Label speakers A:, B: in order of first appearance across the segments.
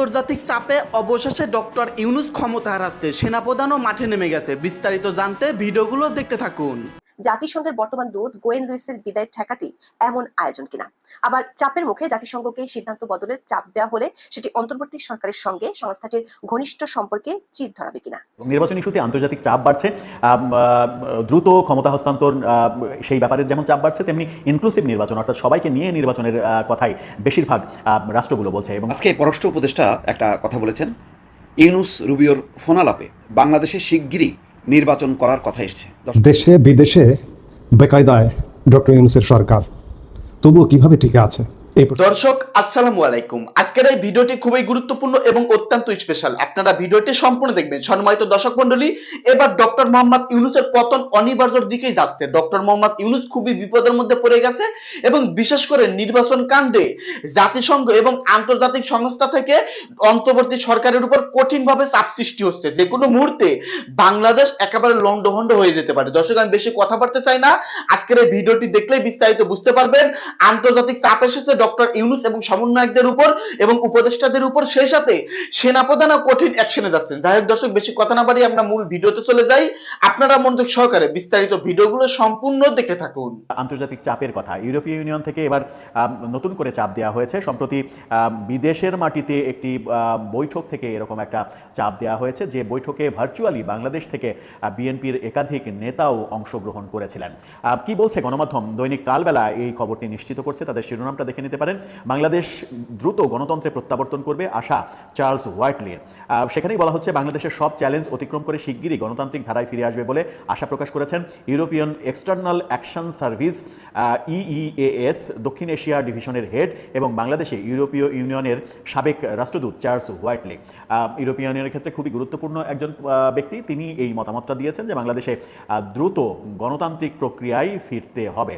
A: আন্তর্জাতিক চাপে অবশেষে ডক্টর ইউনুস ক্ষমতা হারাচ্ছে সেনাপ্রধানও মাঠে নেমে গেছে। বিস্তারিত জানতে ভিডিওগুলো দেখতে থাকুন।
B: জাতিসংঘের বর্তমান দূত গোয়েন লুইসের বিদায় ঠেকাতে এমন আয়োজন কিনা? আবার চাপের মুখে জাতিসংঘকে সিদ্ধান্ত বদলের চাপ দেওয়া হলে সেটি অন্তর্বর্তী সরকারের সঙ্গে সংস্থাটির ঘনিষ্ঠ সম্পর্কে চির ধরাবে কিনা?
C: এবং নির্বাচন ইস্যুতে আন্তর্জাতিক চাপ বাড়ছে দ্রুত ক্ষমতা হস্তান্তর আহ, সেই ব্যাপারে যেমন চাপ বাড়ছে তেমনি ইনক্লুসিভ নির্বাচন অর্থাৎ সবাইকে নিয়ে নির্বাচনের কথাই বেশিরভাগ রাষ্ট্রগুলো বলছে। এবং
D: আজকে পররাষ্ট্র উপদেষ্টা একটা কথা বলেছেন ইউনুস রুবিওর ফোনালাপে বাংলাদেশে শিগগিরই নির্বাচন করার কথা এসছে।
E: দেশে বিদেশে বেকায়দায় ডক্টর ইউনুসের সরকার। তবুও কীভাবে টিকে আছে?
A: দর্শক, আসসালামু আলাইকুম। আজকের এই ভিডিওটি খুবই গুরুত্বপূর্ণ এবং অত্যন্ত স্পেশাল আপনারা ভিডিওটি সম্পূর্ণ দেখবেন। সম্মানিত দর্শক মন্ডলী এবার ডক্টর মোহাম্মদ ইউনুসের পতন অনিবার্যর দিকেই যাচ্ছে। ডক্টর মোহাম্মদ ইউনুস খুবই বিপদের মধ্যে পড়ে গেছে এবং বিশেষ করে নির্বাচন কাণ্ডে জাতিসংঘ এবং আন্তর্জাতিক সংস্থা থেকে অন্তর্বর্তী সরকারের উপর কঠিনভাবে চাপ সৃষ্টি হচ্ছে। যে কোনো মুহূর্তে বাংলাদেশ একেবারে লন্ডভন্ড হয়ে যেতে পারে। দর্শক, আমি বেশি কথা বলতে চাই না। আজকের এই ভিডিওটি দেখলেই বিস্তারিত বুঝতে পারবেন। আন্তর্জাতিক চাপ এসেছে ডক্টর ইউনুস এবং সমন্বয়কদের উপর এবং উপদেষ্টাদের উপর, সেই সাথে সেনাপ্রধানও কঠিন অ্যাকশনে যাচ্ছেন। যাই হোক দর্শক, বেশি কথা না বাড়িয়ে আমরা মূল ভিডিওতে চলে যাই। আপনারা মনোযোগ সহকারে বিস্তারিত ভিডিওগুলো সম্পূর্ণ দেখে থাকুন।
C: আন্তর্জাতিক চাপের কথা, ইউরোপীয় ইউনিয়ন থেকে এবার নতুন করে চাপ দেওয়া হয়েছে। সম্প্রতি বিদেশের মাটিতে একটি বৈঠক থেকে এরকম একটা চাপ দেওয়া হয়েছে, যে বৈঠকে ভার্চুয়ালি বাংলাদেশ থেকে বিএনপির একাধিক নেতাও অংশগ্রহণ করেছিলেন। কি বলছে গণমাধ্যম? দৈনিক কালবেলা এই খবরটি নিশ্চিত করছে। তাদের শিরোনামটা দেখে নিতে পারেন। বাংলাদেশ দ্রুত গণতন্ত্রে প্রত্যাবর্তন করবে আশা চার্লস হোয়াইটলির। সেখানেই বলা হচ্ছে, বাংলাদেশের সব চ্যালেঞ্জ অতিক্রম করে শিগগিরই গণতান্ত্রিক ধারায় ফিরে আসবে বলে আশা প্রকাশ করেছেন European External Action Service EEAS, দক্ষিণ এশিয়া ডিভিশনের হেড এবং বাংলাদেশে ইউরোপীয় ইউনিয়নের সাবেক রাষ্ট্রদূত চার্লস হোয়াইটলি। ইউরোপীয় ইউনিয়নের ক্ষেত্রে খুবই গুরুত্বপূর্ণ একজন ব্যক্তি। তিনি এই মতামতটা দিয়েছেন যে বাংলাদেশে দ্রুত গণতান্ত্রিক প্রক্রিয়ায় ফিরতে হবে।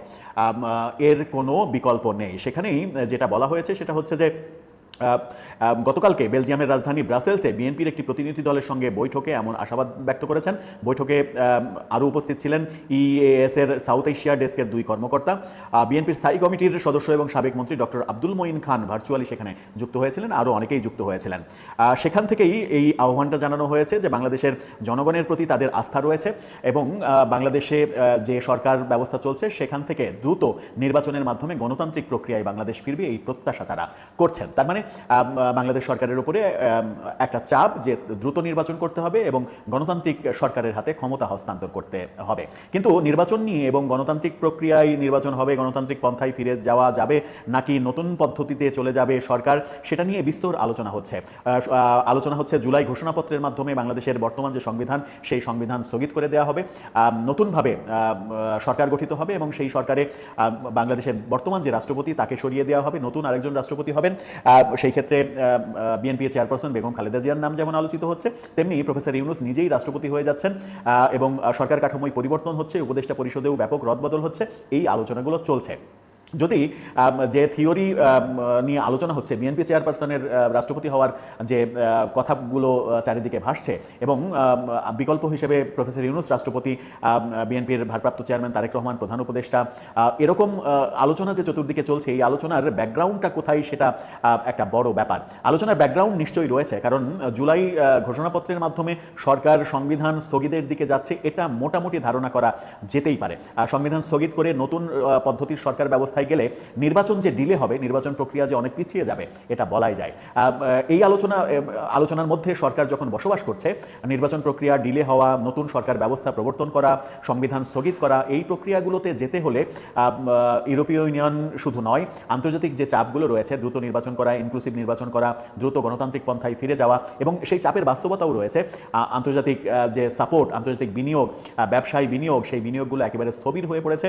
C: এর কোনো বিকল্প নেই। সেখানেই যেটা বলা হয়েছে সেটা হচ্ছে যে গতকালকে বেলজিয়ামের রাজধানী ব্রাসেলসে বিএনপির একটি প্রতিনিধি দলের সঙ্গে বৈঠকে এমন আশাবাদ ব্যক্ত করেছেন। বৈঠকে আরও উপস্থিত ছিলেন ইএএস এর সাউথ এশিয়া ডেস্কের দুই কর্মকর্তা। বিএনপির স্থায়ী কমিটির সদস্য এবং সাবেক মন্ত্রী ডক্টর আব্দুল মঈন খান ভার্চুয়ালি সেখানে যুক্ত হয়েছিলেন, আরও অনেকেই যুক্ত হয়েছিলেন। সেখান থেকেই এই আহ্বানটা জানানো হয়েছে যে বাংলাদেশের জনগণের প্রতি তাদের আস্থা রয়েছে এবং বাংলাদেশে যে সরকার ব্যবস্থা চলছে সেখান থেকে দ্রুত নির্বাচনের মাধ্যমে গণতান্ত্রিক প্রক্রিয়ায় বাংলাদেশ ফিরবে, এই প্রত্যাশা তারা করছেন। তার মানে বাংলাদেশ সরকারের উপরে একটা চাপ যে দ্রুত নির্বাচন করতে হবে এবং গণতান্ত্রিক সরকারের হাতে ক্ষমতা হস্তান্তর করতে হবে। কিন্তু নির্বাচন নিয়ে এবং গণতান্ত্রিক প্রক্রিয়ায় নির্বাচন হবে, গণতান্ত্রিক পন্থায় ফিরে যাওয়া যাবে নাকি নতুন পদ্ধতিতে চলে যাবে সরকার, সেটা নিয়ে বিস্তর আলোচনা হচ্ছে। আলোচনা হচ্ছে জুলাই ঘোষণাপত্রের মাধ্যমে বাংলাদেশের বর্তমান যে সংবিধান, সেই সংবিধান স্থগিত করে দেওয়া হবে। নতুনভাবে সরকার গঠিত হবে এবং সেই সরকারে বাংলাদেশের বর্তমান যে রাষ্ট্রপতি, তাকে সরিয়ে দেওয়া হবে। নতুন আরেকজন রাষ্ট্রপতি হবেন। সেই ক্ষেত্রে বিএনপি চেয়ারপারসন বেগম খালেদা জিয়ার নাম যেমন আলোচিত হচ্ছে, তেমনি প্রফেসর ইউনুস নিজেই রাষ্ট্রপতি হয়ে যাচ্ছেন এবং সরকার কাঠামোয় পরিবর্তন হচ্ছে, উপদেষ্টা পরিষদেও ব্যাপক রদবদল হচ্ছে, এই আলোচনাগুলো চলছে। যদি যে থিওরি নিয়ে আলোচনা হচ্ছে বিএনপি চেয়ারপারসনের রাষ্ট্রপতি হওয়ার যে কথাগুলো চারিদিকে ভাসছে এবং বিকল্প হিসেবে প্রফেসর ইউনুস, রাষ্ট্রপতি বিএনপির ভারপ্রাপ্ত চেয়ারম্যান তারেক রহমান, প্রধান উপদেষ্টা এরকম আলোচনা যে চতুর্দিকে চলছে, এই আলোচনার ব্যাকগ্রাউন্ডটা কোথায় সেটা একটা বড় ব্যাপার। আলোচনার ব্যাকগ্রাউন্ড নিশ্চয়ই রয়েছে, কারণ জুলাই ঘোষণাপত্রের মাধ্যমে সরকার সংবিধান স্থগিতের দিকে যাচ্ছে, এটা মোটামুটি ধারণা করা যেতেই পারে। সংবিধান স্থগিত করে নতুন পদ্ধতির সরকার ব্যবস্থায় গেলে নির্বাচন যে ডিলে হবে, নির্বাচন প্রক্রিয়া যে অনেক পিছিয়ে যাবে, এটা বলাই যায়। এই আলোচনা আলোচনার মধ্যে সরকার যখন বসবাস করছে, নির্বাচন প্রক্রিয়া ডিলে হওয়া, নতুন সরকার ব্যবস্থা প্রবর্তন করা, সংবিধান স্থগিত করা, এই প্রক্রিয়াগুলোতে যেতে হলে ইউরোপীয় ইউনিয়ন শুধু নয়, আন্তর্জাতিক যে চাপগুলো রয়েছে, দ্রুত নির্বাচন করা ইনক্লুসিভ নির্বাচন করা, দ্রুত গণতান্ত্রিক পন্থায় ফিরে যাওয়া এবং সেই চাপের বাস্তবতাও রয়েছে। আন্তর্জাতিক যে সাপোর্ট আন্তর্জাতিক বিনিয়োগ ব্যবসায়ী বিনিয়োগ, সেই বিনিয়োগগুলো একেবারে স্থবির হয়ে পড়েছে।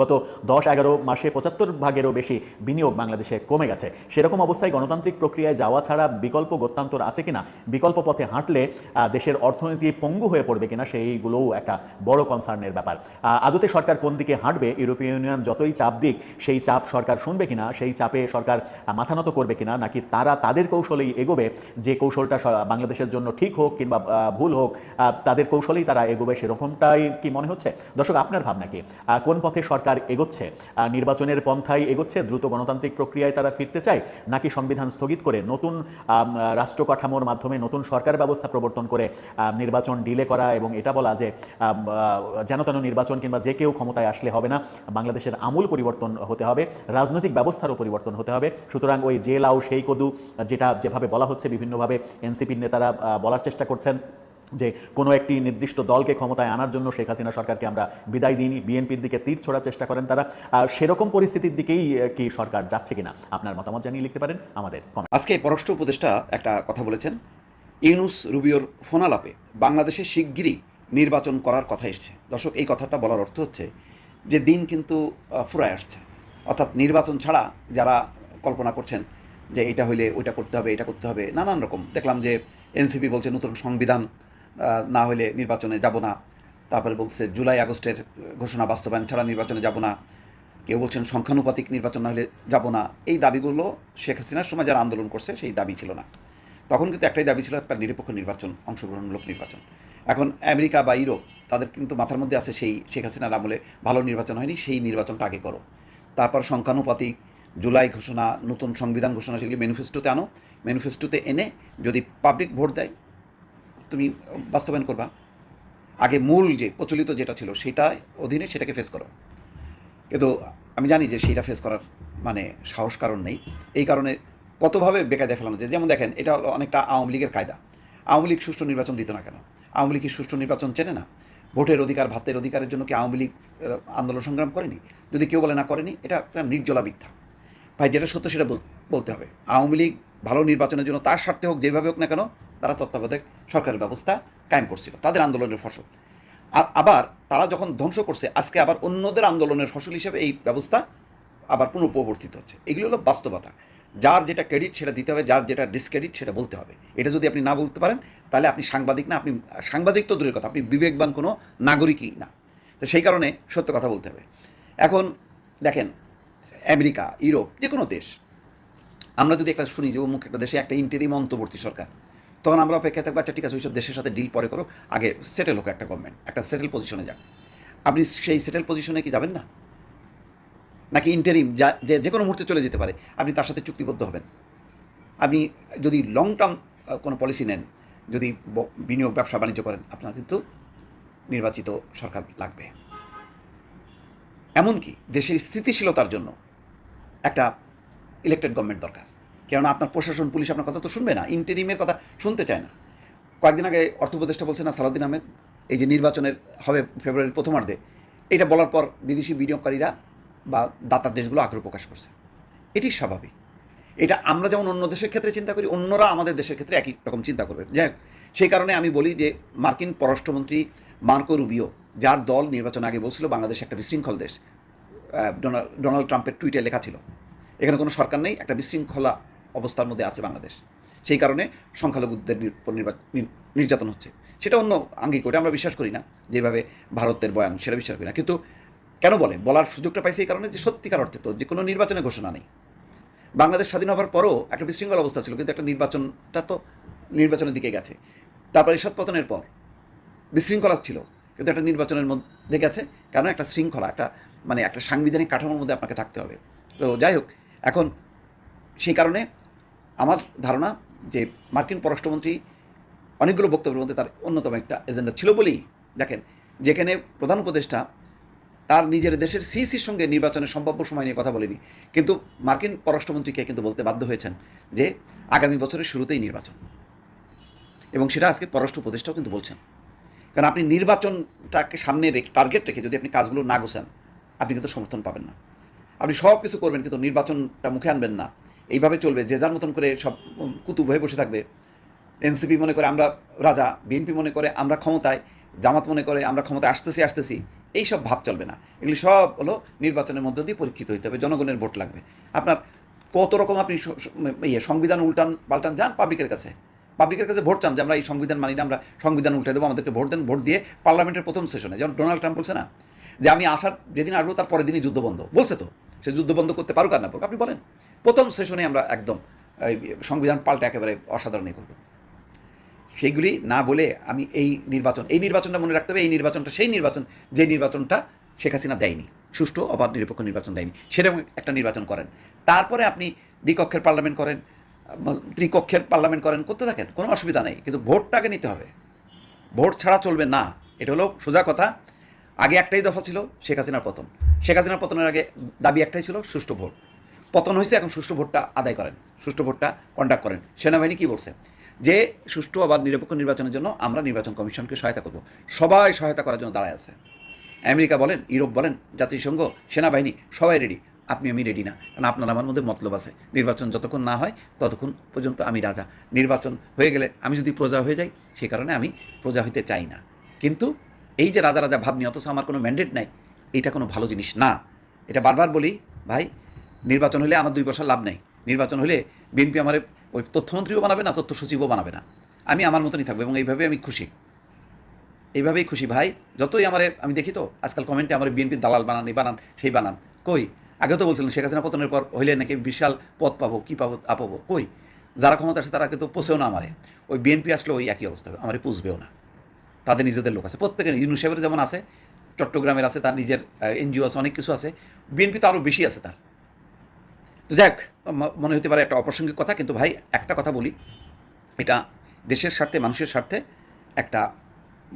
C: গত দশ এগারো মাসে পঁচাত্তর ভাগেরও বেশি বিনিয়োগ বাংলাদেশে কমে গেছে। সেরকম অবস্থায় গণতান্ত্রিক প্রক্রিয়ায় যাওয়া ছাড়া বিকল্প গত্যান্তর আছে কিনা বিকল্প পথে হাঁটলে দেশের অর্থনীতি পঙ্গু হয়ে পড়বে কিনা সেইগুলোও একটা বড় কনসার্নের ব্যাপার। আদতে সরকার কোন দিকে হাঁটবে ইউরোপীয় ইউনিয়ন যতই চাপ দিক সেই চাপ সরকার শুনবে কিনা সেই চাপে সরকার আহ, মাথা নত করবে কিনা নাকি তারা তাদের কৌশলেই এগোবে যে কৌশলটা বাংলাদেশের জন্য ঠিক হোক কিংবা ভুল হোক তাদের কৌশলেই তারা এগোবে সেরকমটাই কি মনে হচ্ছে? দর্শক আপনার ভাবনা কি? কোন পথে সরকার এগোচ্ছে। নির্বাচনের পন্থায় এগোচ্ছে, দ্রুত গণতান্ত্রিক প্রক্রিয়ায় তারা ফিরতে চায়, নাকি সংবিধান স্থগিত করে নতুন রাষ্ট্র কাঠামোর মাধ্যমে নতুন সরকার ব্যবস্থা প্রবর্তন করে নির্বাচন ডিলে করা এবং এটা বলা যে যেন তেন নির্বাচন কিংবা যে কেউ ক্ষমতায় আসলে হবে না, বাংলাদেশের আমূল পরিবর্তন হতে হবে, রাজনৈতিক ব্যবস্থারও পরিবর্তন হতে হবে। সুতরাং ওই লাউ সেই কদু, যেটা যেভাবে বলা হচ্ছে বিভিন্নভাবে, এনসিপির নেতারা বলার চেষ্টা করছেন। যে কোনো একটি নির্দিষ্ট দলকে ক্ষমতায় আনার জন্য শেখ হাসিনা সরকারকে আমরা বিদায় দিইনি, বিএনপির দিকে তীর ছোড়ার চেষ্টা করেন তারা। সেরকম পরিস্থিতির দিকেই কি সরকার যাচ্ছে কিনা, আপনার মতামত জানিয়ে লিখতে পারেন আমাদের
D: আজকে পররাষ্ট্র উপদেষ্টা একটা কথা বলেছেন, ইউনুস রুবিওর ফোনালাপে বাংলাদেশে শিগগিরই নির্বাচন করার কথা এসছে। দর্শক, এই কথাটা বলার অর্থ হচ্ছে যে দিন কিন্তু ফুরায় আসছে। অর্থাৎ নির্বাচন ছাড়া যারা কল্পনা করছেন যে এটা হইলে ওইটা করতে হবে, এটা করতে হবে, নানান রকম। দেখলাম যে এনসিপি বলছে নতুন সংবিধান না হলে নির্বাচনে যাব না। তারপরে বলছে, জুলাই আগস্টের ঘোষণা বাস্তবায়ন ছাড়া নির্বাচনে যাব না। কেউ বলছেন সংখ্যানুপাতিক নির্বাচন না হলে যাব না। এই দাবিগুলো শেখ হাসিনার সময় যারা আন্দোলন করছে, সেই দাবি ছিল না। তখন কিন্তু একটাই দাবি ছিল একটা নিরপেক্ষ নির্বাচন অংশগ্রহণমূলক নির্বাচন। এখন আমেরিকা বা ইউরোপ, তাদের কিন্তু মাথার মধ্যে আছে সেই শেখ হাসিনার আমলে ভালো নির্বাচন হয়নি, সেই নির্বাচনটা আগে করো। তারপর সংখ্যানুপাতিক, জুলাই ঘোষণা, নতুন সংবিধান ঘোষণা, সেগুলি ম্যানিফেস্টোতে আনো। ম্যানিফেস্টোতে এনে যদি পাবলিক ভোট দেয় তুমি বাস্তবায়ন করবা। আগে মূল যে প্রচলিত যেটা ছিল সেটা অধীনে সেটাকে ফেস করো। কিন্তু আমি জানি যে সেইটা ফেস করার মানে সাহস কারণ নেই। এই কারণে কতভাবে বেকায়দায় ফেলানো যায়? যেমন দেখেন, এটা হলো অনেকটা আওয়ামী লীগের কায়দা। আওয়ামী লীগ সুষ্ঠু নির্বাচন দিত না কেন? আওয়ামী লীগ কি সুষ্ঠু নির্বাচন চেনে না? ভোটের অধিকার, ভাতের অধিকারের জন্য কি আওয়ামী লীগ আন্দোলন সংগ্রাম করেনি? যদি কেউ বলে না করেনি, এটা একটা নির্জলা মিথ্যা। ভাই, যেটা সত্য সেটা বলতে হবে। আওয়ামী লীগ ভালো নির্বাচনের জন্য তার স্বার্থে হোক, যেভাবে হোক না কেন তারা তত্ত্বাবধায়ক সরকারের ব্যবস্থা কায়েম করছিল, তাদের আন্দোলনের ফসল। আবার তারা যখন ধ্বংস করছে, আজকে আবার অন্যদের আন্দোলনের ফসল হিসেবে এই ব্যবস্থা আবার পুনঃপ্রবর্তিত হচ্ছে। এগুলো হলো বাস্তবতা। যার যেটা ক্রেডিট সেটা দিতে হবে, যার যেটা ডিসক্রেডিট সেটা বলতে হবে। এটা যদি আপনি না বলতে পারেন, তাহলে আপনি সাংবাদিক না, আপনি সাংবাদিক তো দূরের কথা, আপনি বিবেকবান কোনো নাগরিকই না। তো সেই কারণে সত্য কথা বলতে হবে। এখন দেখেন, আমেরিকা, ইউরোপ যে কোনো দেশ। আমরা যদি একটা শুনি যে অমুক একটা দেশে একটা ইন্টারিম অন্তর্বর্তী সরকার। তখন আমরা অপেক্ষায় থাকব আচ্ছা ঠিক আছে, ওইসব দেশের সাথে ডিল পরে করো, আগে সেটেল হোক একটা গভর্নমেন্ট একটা সেটেল পজিশনে যাক। আপনি সেই সেটেল পজিশনে কি যাবেন না? নাকি ইন্টারিম যা, যে যে কোনো মুহূর্তে চলে যেতে পারে, আপনি তার সাথে চুক্তিবদ্ধ হবেন। আপনি যদি লং টার্ম কোনো পলিসি নেন, যদি বিনিয়োগ, ব্যবসা, বাণিজ্য করেন, আপনার কিন্তু নির্বাচিত সরকার লাগবে। এমনকি দেশের স্থিতিশীলতার জন্য একটা ইলেক্টেড গভর্নমেন্ট দরকার। কেননা আপনার প্রশাসন, পুলিশ আপনার কথা তো শুনবে না ইন্টারিমের কথা শুনতে চায় না। কয়েকদিন আগে অর্থ উপদেষ্টা বলছে না সালাউদ্দিন আহমেদ, এই যে নির্বাচনের হবে ফেব্রুয়ারির প্রথমার্ধে, এটা বলার পর বিদেশি বিনিয়োগকারীরা বা দাতার দেশগুলো আগ্রহ প্রকাশ করছে। এটি স্বাভাবিক। এটা আমরা যেমন অন্য দেশের ক্ষেত্রে চিন্তা করি, অন্যরা আমাদের দেশের ক্ষেত্রে একই রকম চিন্তা করবে। যাই সেই কারণে আমি বলি যে মার্কিন পররাষ্ট্রমন্ত্রী মার্কো রুবিও, যার দল নির্বাচন আগে বলছিল, বাংলাদেশ একটা বিশৃঙ্খল দেশ ডোনাল্ড ট্রাম্পের টুইটে লেখা ছিল, এখানে কোনো সরকার নেই, একটা বিশৃঙ্খলা অবস্থার মধ্যে আছে বাংলাদেশ। সেই কারণে সংখ্যালঘুদের নির্যাতন হচ্ছে। সেটা অন্য আঙ্গিক ওটা আমরা বিশ্বাস করি না যেভাবে ভারতের বয়ান, সেটা বিশ্বাস করি না। কিন্তু কেন বলে? বলার সুযোগটা পাইছে এই কারণে যে সত্যিকার অর্থে তো যে কোনো নির্বাচনে ঘোষণা নেই। বাংলাদেশ স্বাধীন হওয়ার পরও একটা বিশৃঙ্খল অবস্থা ছিল, কিন্তু একটা নির্বাচনটা তো নির্বাচনের দিকে গেছে। তারপর এরশাদ পতনের পর বিশৃঙ্খলা ছিল, কিন্তু একটা নির্বাচনের মধ্যে গেছে। কারণ একটা শৃঙ্খলা, একটা মানে একটা সাংবিধানিক কাঠামোর মধ্যে আপনাকে থাকতে হবে। তো যাই হোক, এখন সেই কারণে আমার ধারণা যে মার্কিন পররাষ্ট্রমন্ত্রী অনেকগুলো বক্তব্যের মধ্যে তার অন্যতম একটা এজেন্ডা ছিল বলেই দেখেন, যেখানে প্রধান উপদেষ্টা তার নিজের দেশের সিসির সঙ্গে নির্বাচনের সম্ভাব্য সময় নিয়ে কথা বলেনি। কিন্তু মার্কিন পররাষ্ট্রমন্ত্রীকে কিন্তু বলতে বাধ্য হয়েছেন যে আগামী বছরের শুরুতেই নির্বাচন। এবং সেটা আজকে পররাষ্ট্র উপদেষ্টাও কিন্তু বলছেন। কারণ আপনি নির্বাচনটাকে সামনে রেখে টার্গেট রেখে যদি আপনি কাজগুলো না গোছান, আপনি কিন্তু সমর্থন পাবেন না। আপনি সব কিছু করবেন কিন্তু নির্বাচনটা মুখে আনবেন না। এইভাবে চলবে, যে যার মতন করে সব কুতুব হয়ে বসে থাকবে। এনসিপি মনে করে আমরা রাজা, বিএনপি মনে করে আমরা ক্ষমতায়, জামাত মনে করে আমরা ক্ষমতায় আসতেছি আসতেছি এই সব ভাব চলবে না। এগুলি সব হলো নির্বাচনের মধ্য দিয়ে পরীক্ষিত হইতে হবে, জনগণের ভোট লাগবে। আপনার কত রকম আপনি ইয়ে সংবিধান উল্টান পাল্টান যান পাবলিকের কাছে। পাবলিকের কাছে ভোট চান যে আমরা এই সংবিধান মানি না, আমরা সংবিধান উল্টে দেবো, আমাদেরকে ভোট দেন, ভোট দিয়ে পার্লামেন্টের প্রথম সেশনে, যেমন ডোনাল্ড ট্রাম্প বলছে না, যে আমি আসার যেদিন আসব তার পরের দিনই যুদ্ধ বন্ধ, বলছে তো। সে যুদ্ধ বন্ধ করতে পারুক আর না পারুক, আপনি বলেন। প্রথম সেশনে আমরা একদম সংবিধান পাল্টা একেবারে অসাধারণ করব। সেইগুলি না বলে আমি এই নির্বাচন, এই নির্বাচনটা মনে রাখতে হবে, এই নির্বাচনটা, সেই নির্বাচন, যে নির্বাচনটা শেখ হাসিনা দেয়নি। সুষ্ঠু, অবাধ, নিরপেক্ষ নির্বাচন দেয়নি। সেরকম একটা নির্বাচন করেন। তারপরে আপনি দ্বিকক্ষের পার্লামেন্ট করেন ত্রিকক্ষের পার্লামেন্ট করেন, করতে থাকেন, কোনো অসুবিধা নেই। কিন্তু ভোটটাকে নিতে হবে। ভোট ছাড়া চলবে না। এটা হলো সোজা কথা। আগে একটাই দফা ছিল শেখ হাসিনার পতন। শেখ হাসিনার পতনের আগে দাবি একটাই ছিল সুষ্ঠু ভোট। পতন হয়েছে এখন সুষ্ঠু ভোটটা আদায় করেন, সুষ্ঠু ভোটটা কন্ডাক্ট করেন। সেনাবাহিনী কি বলছে? যে সুষ্ঠু আবার নিরপেক্ষ নির্বাচনের জন্য আমরা নির্বাচন কমিশনকে সহায়তা করব। সবাই সহায়তা করার জন্য দাঁড়ায় আছে। আমেরিকা বলেন, ইউরোপ বলেন, জাতিসংঘ, সেনাবাহিনী, সবাই রেডি আপনি, আমি রেডি না। কারণ আপনার আমার মধ্যে মতলব আছে। নির্বাচন যতক্ষণ না হয়, ততক্ষণ পর্যন্ত আমি রাজা। নির্বাচন হয়ে গেলে আমি যদি প্রজা হয়ে যাই, সে কারণে আমি প্রজা হইতে চাই না। কিন্তু এই যে রাজা রাজা ভাবনি, অথচ আমার কোনো ম্যান্ডেট নাই, এটা কোনো ভালো জিনিস না। এটা বারবার বলি, ভাই, নির্বাচন হলে আমার দুই পয়সা লাভ নেই। নির্বাচন হলে বিএনপি আমার ওই তথ্যমন্ত্রীও বানাবে না তথ্য সচিবও বানাবে না। আমি আমার মতনই থাকব এবং এইভাবে আমি খুশি। এইভাবেই খুশি, ভাই। যতই আমার, আমি দেখি তো, আজকাল কমেন্টে আমার বিএনপির দালাল বানান এই বানান, সেই বানান। কই? আগে তো বলছিলেন, শেখ হাসিনা পতনের পর হইলে নাকি বিশাল পদ পাবো, কী পাবো আপাবো কই? যারা ক্ষমতা আসে তারা কিন্তু পোষেও না আমারে। ওই বিএনপি আসলে, ওই একই অবস্থা হবে আমারে পুষবেও না। তাদের নিজেদের লোক আছে। প্রত্যেকের ইউনু সাহেবের যেমন আছে, চট্টগ্রামের আছে, তার নিজের এনজিও আছে, অনেক কিছু আছে। বিএনপি তো আরও বেশি আছে তার। তো যাক মনে হতে পারে একটা অপ্রাসঙ্গিক কথা, কিন্তু ভাই, একটা কথা বলি। এটা দেশের স্বার্থে, মানুষের স্বার্থে একটা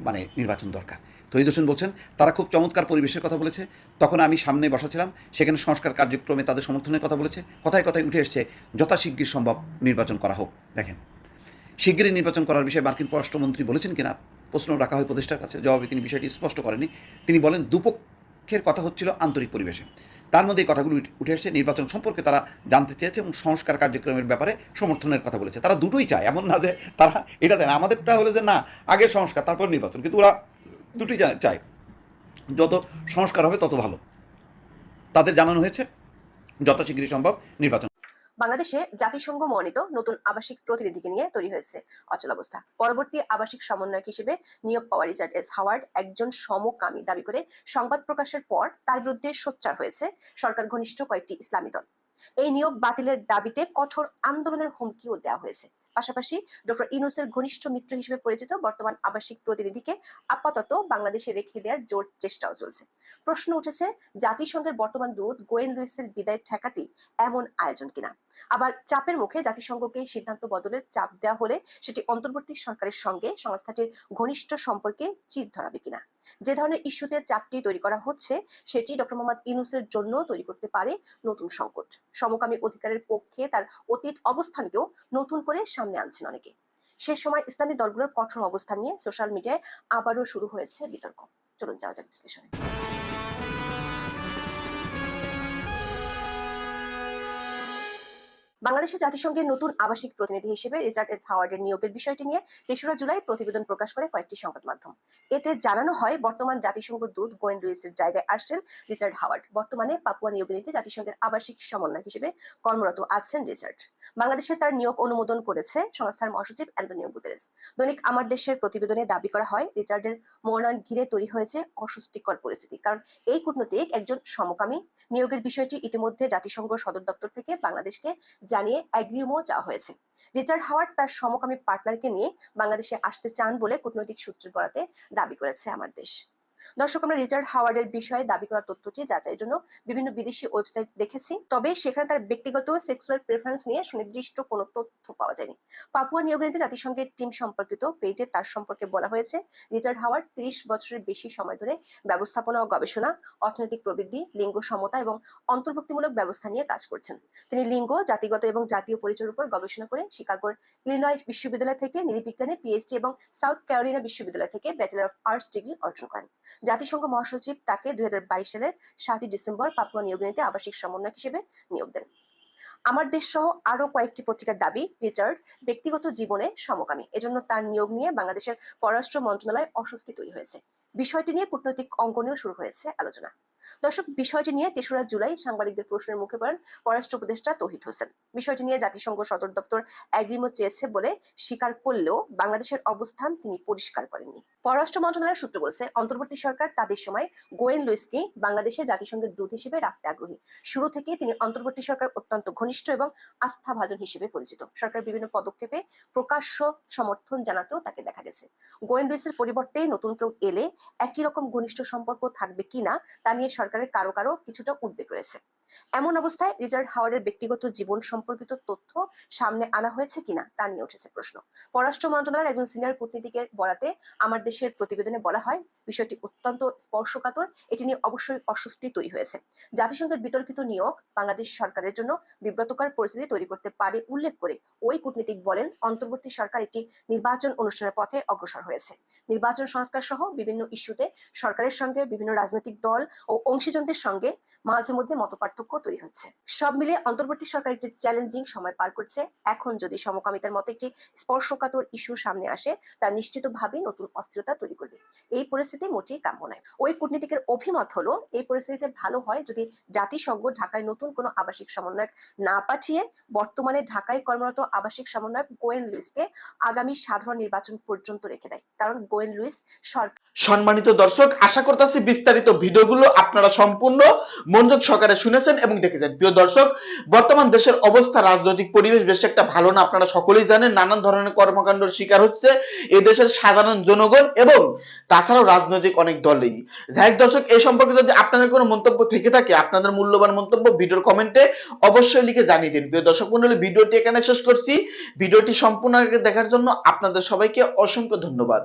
D: মানে নির্বাচন দরকার। তহিদ হোসেন বলছেন, তারা খুব চমৎকার পরিবেশের কথা বলেছে। তখন আমি সামনে বসাছিলাম, সেখানে সংস্কার কার্যক্রমে তাদের সমর্থনের কথা বলেছে। কথায় কথায় উঠে এসছে যথাশীঘ্র সম্ভব নির্বাচন করা হোক। দেখেন, শিগগিরই নির্বাচন করার বিষয়ে মার্কিন পররাষ্ট্রমন্ত্রী বলেছেন কিনা প্রশ্ন রাখা হয় উপদেষ্টার কাছে, জবাবে তিনি বিষয়টি স্পষ্ট করেনি তিনি বলেন, দুপক্ষের কথা হচ্ছিল আন্তরিক পরিবেশে। তার মধ্যে এই কথাগুলো উঠে- এসেছে নির্বাচন সম্পর্কে তারা জানতে চেয়েছে এবং সংস্কার কার্যক্রমের ব্যাপারে সমর্থনের কথা বলেছে। তারা দুটোই চায়, এমন না যে তারা এটা দেয় না। আমাদেরটা হলো যে না, আগে সংস্কার, তারপর নির্বাচন। কিন্তু ওরা দুটোই চায়। যত সংস্কার হবে তত ভালো। তাদের জানানো হয়েছে যথাশীঘ্রই সম্ভব নির্বাচন
B: বাংলাদেশে জাতিসংঘ মনোনীত নতুন আবাসিক প্রতিনিধিকে নিয়ে তৈরি হয়েছে অচলাবস্থা পরবর্তী আবাসিক সমন্বয়ক হিসেবে নিয়োগ পাওয়া রিচার্ড এস হাওয়ার্ড একজন সমকামী দাবি করে সংবাদ প্রকাশের পর তার বিরুদ্ধে সোচ্চার হয়েছে সরকার ঘনিষ্ঠ কয়েকটি ইসলামী দল। এই নিয়োগ বাতিলের দাবিতে কঠোর আন্দোলনের হুমকিও দেওয়া হয়েছে। পাশাপাশি ডক্টর ইনুসের ঘনিষ্ঠ মিত্র হিসেবে পরিচিত বর্তমান আবাসিক প্রতিনিধিকে আপাতত বাংলাদেশে রেখে দেওয়ার জোর চেষ্টাও চলছে। প্রশ্ন উঠেছে, জাতিসংঘের বর্তমান দূত গোয়েন লুইসের বিদায় ঠেকাতে এমন আয়োজন কিনা? আবার চাপের মুখে জাতিসংঘকে সিদ্ধান্ত বদলের চাপ দেওয়া হলে সেটি অন্তর্বর্তী সরকারের সঙ্গে সংস্থাটির ঘনিষ্ঠ সম্পর্কে চির ধরাবে কিনা। যে ধরনের ইস্যুতে চাপটি তৈরি করা হচ্ছে, সেটি ডক্টর মোহাম্মদ ইনুসের জন্য তৈরি করতে পারে নতুন সংকট। সমকামী অধিকারের পক্ষে তার অতীত অবস্থানকেও নতুন করে সামনে আনছেন অনেকে। সে সময় ইসলামী দলগুলোর কঠোর অবস্থান নিয়ে সোশ্যাল মিডিয়ায় আবারও শুরু হয়েছে বিতর্ক। চলুন যাওয়া যাক বিশ্লেষণে। বাংলাদেশের জাতিসংঘের নতুন আবাসিক প্রতিনিধি হিসেবে রিচার্ড এস হাওয়ার্ডের নিয়োগের বিষয়টি নিয়ে তেসরা জুলাই প্রতিবেদন প্রকাশ করে কয়েকটি সংবাদ মাধ্যম। এতে জানানো হয়, বর্তমান জাতিসংঘ দূত গোয়েন লুইসের জায়গায় আসছেন রিচার্ড হাওয়ার্ড। বর্তমানে পাপুয়া নিয়োগনীতে জাতিসংঘের আবাসিক সমন্বয় হিসেবে কর্মরত আছেন রিচার্ড। বাংলাদেশে তার নিয়োগ অনুমোদন করেছে সংস্থার মহাসচিব অ্যান্টনিও গুতেরেস। দৈনিক আমার দেশের প্রতিবেদনে দাবি করা হয়, রিচার্ডের মনোনয়ন ঘিরে তৈরি হয়েছে অস্বস্তিকর পরিস্থিতি। কারণ এই কূটনৈতিক একজন সমকামী নিয়োগের বিষয়টি ইতিমধ্যে জাতিসংঘ সদর দপ্তর থেকে বাংলাদেশকে জানিয়ে অ্যাগ্রিমও চাওয়া হয়েছে। রিচার্ড হাওয়ার্ড তার সমকামী পার্টনারকে নিয়ে বাংলাদেশে আসতে চান বলে কূটনৈতিক সূত্রের বরাতে দাবি করেছে আমার দেশ। দর্শক, আমরা রিচার্ড হাওয়ার্ডের বিষয়ে দাবি করা তথ্যটি যাচাইয়ের জন্য বিভিন্ন বিদেশি ওয়েবসাইট দেখেছি। তবে সেখানে তার ব্যক্তিগত সেক্সুয়াল প্রেফারেন্স নিয়ে সুনির্দিষ্ট কোনো তথ্য পাওয়া যায়নি। পাপুয়া নিয়োগনীতে জাতিসংঘের টিম সম্পর্কিত পেজে তার সম্পর্কে বলা হয়েছে, রিচার্ড হাওয়ার্ড তিরিশ বছরের বেশি সময় ধরে ব্যবস্থাপনা ও গবেষণা, অর্থনৈতিক প্রবৃদ্ধি, লিঙ্গ সমতা এবং অন্তর্ভুক্তিমূলক ব্যবস্থা নিয়ে কাজ করছেন। তিনি লিঙ্গ, জাতিগত এবং জাতীয় পরিচয়ের উপর গবেষণা করে শিকাগোর ইলিনয় বিশ্ববিদ্যালয় থেকে নৃবিজ্ঞানে পিএইচডি এবং সাউথ ক্যারোলিনা বিশ্ববিদ্যালয় থেকে ব্যাচেলর অফ আর্টস ডিগ্রি অর্জন করেন। জাতিসংঘ মহাসচিব তাকে দুই সালের সাতই ডিসেম্বর পাপুয়া নিয়োগিনীতে আবাসিক সমন্বয়ক হিসেবে নিয়োগ দেন। আমার দেশ সহ আরও কয়েকটি পত্রিকার দাবি, রিচার্ড, ব্যক্তিগত জীবনে সমকামী। এজন্য তার নিয়োগ নিয়ে বাংলাদেশের পররাষ্ট্র মন্ত্রণালয় অস্বস্তি তৈরি হয়েছে। বিষয়টি নিয়ে কূটনৈতিক অঙ্গনেও শুরু হয়েছে আলোচনা। দর্শক, বিষয়টি নিয়ে তেসরা জুলাই সাংবাদিকদের প্রশ্নের মুখে পড়েন পররাষ্ট্র উপদেষ্টা তৌহিদ হোসেন। বিষয়টি নিয়ে জাতিসংঘ সদর দপ্তর অ্যাগ্রিমো চেয়েছে বলে স্বীকার করলেও বাংলাদেশের অবস্থান তিনি পরিষ্কার করেননি। পররাষ্ট্র মন্ত্রণালয়ের সূত্র বলছে, অন্তর্বর্তী সরকার তাদের সময় গোয়েন লুইসকে বাংলাদেশে জাতিসংঘের দূত হিসেবে রাখতে আগ্রহী। শুরু থেকে তিনি অন্তর্বর্তী সরকার অত্যন্ত ঘনিষ্ঠ এবং আস্থাভাজন হিসেবে পরিচিত। সরকার বিভিন্ন পদক্ষেপে প্রকাশ্য সমর্থন জানাতেও তাকে দেখা গেছে। গোয়েন লুইসের পরিবর্তে নতুন কেউ এলে একই রকম ঘনিষ্ঠ সম্পর্ক থাকবে কিনা তা নিয়ে সরকারের কারও কারও কিছুটা উদ্বেগ রয়েছে। এমন অবস্থায় রিচার্ড হাওয়ার্ডের ব্যক্তিগত জীবন সম্পর্কিত তথ্য সামনে আনা হয়েছে কিনা তা নিয়ে উঠেছে প্রশ্ন। পররাষ্ট্র মন্ত্রণালয়ের একজন সিনিয়র কূটনীতিকের বরাতে আমার দেশের প্রতিবেদনে বলা হয়, বিষয়টি অত্যন্ত স্পর্শকাতর। এটি নিয়ে অবশ্যই অস্বস্তি তৈরি হয়েছে। জাতিসংঘের বিতর্কিত নিয়োগ বাংলাদেশ সরকারের জন্য বিব্রতকর পরিস্থিতি তৈরি করতে পারে উল্লেখ করে ওই কূটনীতিক বলেন, অন্তর্বর্তী সরকার একটি নির্বাচন অনুষ্ঠানের পথে অগ্রসর হয়েছে। নির্বাচন সংস্কার সহ বিভিন্ন ইস্যুতে সরকারের সঙ্গে বিভিন্ন রাজনৈতিক দল ও অংশীজনদের সঙ্গে মাঝে মধ্যে মতপার্থক্য তৈরি হচ্ছে। সব মিলিয়ে অন্তর্বর্তী সরকার একটি চ্যালেঞ্জিং সময় পার করছে। এখন যদি সমকামিতার মতো একটি স্পর্শকাতর ইস্যু সামনে আসে তা নিশ্চিতভাবেই নতুন অস্থিরতা তৈরি করবে। এই পরিস্থিতি মোটেই কাম্য নয়। ওই কূটনীতিকের অভিমত হলো, এই পরিস্থিতিতে ভালো হয় যদি জাতিসংঘ ঢাকায় নতুন কোনো আবাসিক সমন্বয়ক না পাঠিয়ে বর্তমানে ঢাকায় কর্মরত আবাসিক সমন্বয়ক গোয়েন লুইসকে আগামী সাধারণ নির্বাচন পর্যন্ত রেখে দেয়। কারণ গোয়েন লুইস
A: সম্মানিত দর্শক, আশা করতেছি বিস্তারিত ভিডিওগুলো আপনারা সম্পূর্ণ মনোযোগ সহকারে শুনেছেন। এবং দেখেছেন। প্রিয় দর্শক, বর্তমান দেশের অবস্থা, রাজনৈতিক পরিবেশ বেশ একটা ভালো না, আপনারা সকলেই জানেন, নানান ধরনের কর্মকাণ্ডের শিকার হচ্ছে এই দেশের সাধারণ জনগণ এবং তাছাড়াও রাজনৈতিক অনেক দলেই। যাই দর্শক, এই সম্পর্কে যদি আপনাদের কোনো মন্তব্য থেকে থাকে, আপনাদের মূল্যবান মন্তব্য ভিডিওর কমেন্টে অবশ্যই লিখে জানিয়ে দিন। প্রিয় দর্শক মন্ডলী ভিডিওটি এখানে শেষ করছি। ভিডিওটি সম্পূর্ণ দেখার জন্য আপনাদের সবাইকে অসংখ্য ধন্যবাদ।